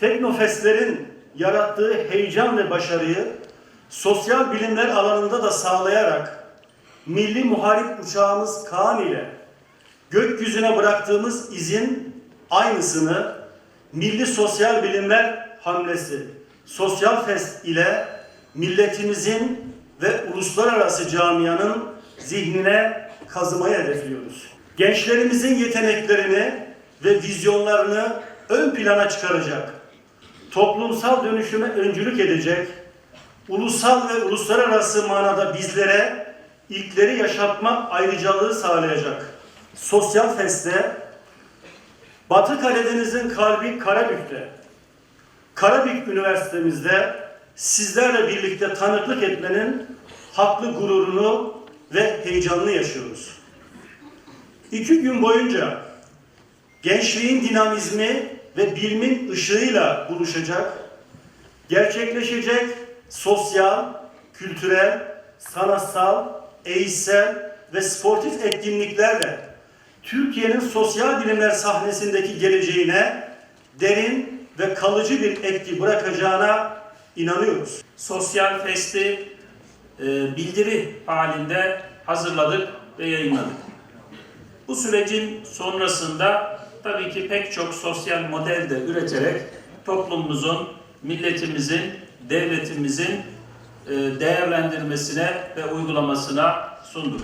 Teknofestlerin yarattığı heyecan ve başarıyı sosyal bilimler alanında da sağlayarak milli muharip uçağımız Kaan ile gökyüzüne bıraktığımız izin aynısını Milli Sosyal Bilimler Hamlesi Sosyal Fest ile milletimizin ve uluslararası camianın zihnine kazımayı hedefliyoruz. Gençlerimizin yeteneklerini ve vizyonlarını ön plana çıkaracak, toplumsal dönüşüme öncülük edecek, ulusal ve uluslararası manada bizlere ilkleri yaşatma ayrıcalığı sağlayacak. Sosyal Fest'te Batı Karadeniz'in kalbi Karabük'te, Karabük Üniversitemizde sizlerle birlikte tanıklık etmenin haklı gururunu ve heyecanını yaşıyoruz. İki gün boyunca gençliğin dinamizmi ve bilimin ışığıyla buluşacak, gerçekleşecek sosyal, kültürel, sanatsal, eğitsel ve sportif etkinliklerle Türkiye'nin sosyal bilimler sahnesindeki geleceğine derin ve kalıcı bir etki bırakacağına inanıyoruz. Sosyal Fest'i e, bildiri halinde hazırladık ve yayınladık. Bu sürecin sonrasında tabii ki pek çok sosyal model de üreterek toplumumuzun, milletimizin, devletimizin e, değerlendirmesine ve uygulamasına sunduk.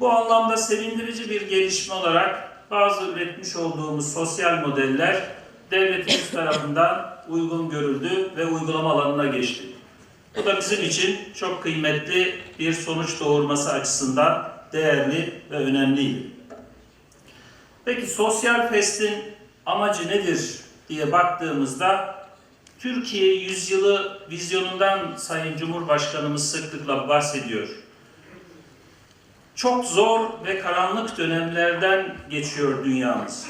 Bu anlamda sevindirici bir gelişme olarak bazı üretmiş olduğumuz sosyal modeller devletimiz tarafından uygun görüldü ve uygulama alanına geçti. Bu da bizim için çok kıymetli bir sonuç doğurması açısından değerli ve önemliydi. Peki Sosyal Fest'in amacı nedir diye baktığımızda Türkiye yüzyılı vizyonundan Sayın Cumhurbaşkanımız sıklıkla bahsediyor. Çok zor ve karanlık dönemlerden geçiyor dünyamız.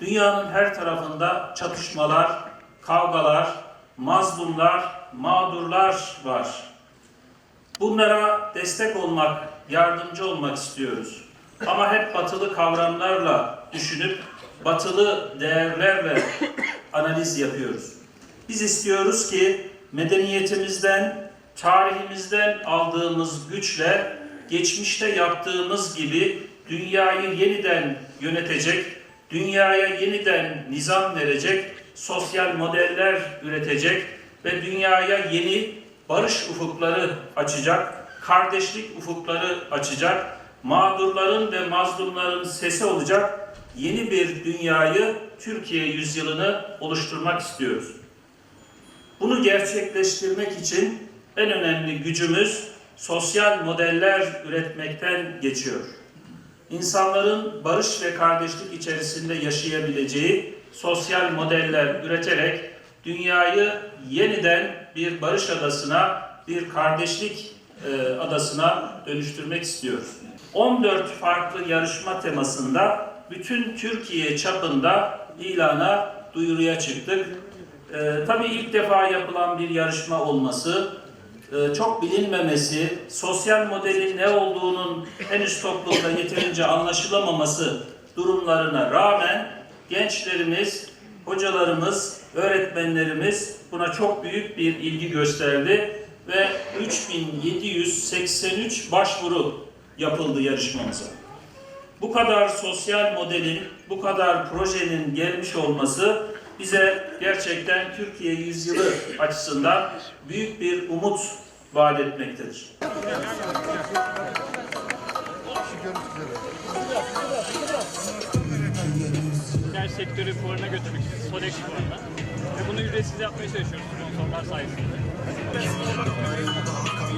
Dünyanın her tarafında çatışmalar, kavgalar, mazlumlar, mağdurlar var. Bunlara destek olmak, yardımcı olmak istiyoruz. Ama hep batılı kavramlarla düşünüp batılı değerlerle analiz yapıyoruz. Biz istiyoruz ki medeniyetimizden, tarihimizden aldığımız güçle geçmişte yaptığımız gibi dünyayı yeniden yönetecek, dünyaya yeniden nizam verecek, sosyal modeller üretecek ve dünyaya yeni barış ufukları açacak, kardeşlik ufukları açacak, mağdurların ve mazlumların sesi olacak yeni bir dünyayı Türkiye yüzyılını oluşturmak istiyoruz. Bunu gerçekleştirmek için en önemli gücümüz sosyal modeller üretmekten geçiyor. İnsanların barış ve kardeşlik içerisinde yaşayabileceği sosyal modeller üreterek dünyayı yeniden bir barış adasına, bir kardeşlik e, adasına dönüştürmek istiyoruz. 14 farklı yarışma temasında bütün Türkiye çapında ilana duyuruya çıktık. E, tabii ilk defa yapılan bir yarışma olması, e, çok bilinmemesi, sosyal modelin ne olduğunun henüz toplumda yeterince anlaşılamaması durumlarına rağmen gençlerimiz, hocalarımız, öğretmenlerimiz buna çok büyük bir ilgi gösterdi ve 3783 başvuru yapıldı yarışmamıza. Bu kadar sosyal modelin, bu kadar projenin gelmiş olması bize gerçekten Türkiye yüzyılı açısından büyük bir umut vaat etmektedir. genç sektörü fuarına götürmek için Sodex fuarına. Ve bunu ücretsiz yapmaya çalışıyoruz sponsorlar sayesinde.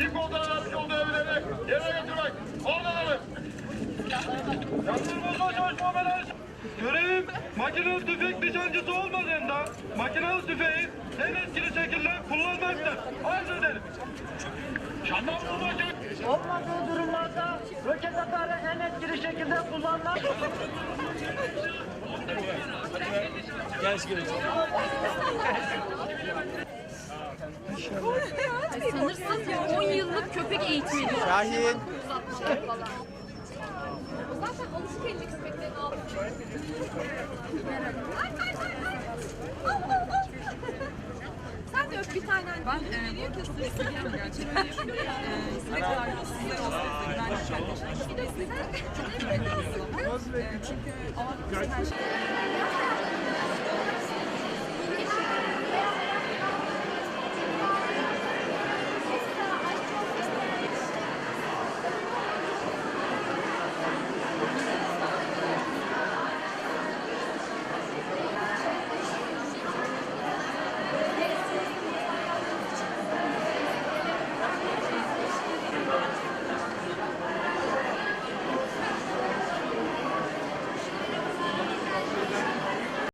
İlk koldan vermiş olduğu evleri yerine götürmek. Oradaları. Yatırımızda çalışma belanı. Görevim makinalı tüfek nişancısı olmadığında makinalı tüfeği en etkili şekilde kullanmaktır. Arz ederim. Şanlıurfa Başı. Olmadığı durumlarda roket atarı en etkili şekilde kullanmak. Sanırsın 10 yıllık köpek eğitmeni. Şahin. Zaten alışık elli köpeklerin altında. Ay, ay, ay, ay. Al, al, al. Sen de öp bir tane. Ben e, bu çok seviyorum gerçekten. e, ne kadar sizler olsun. Ben çok Bir de size. Çünkü ama bizim her şey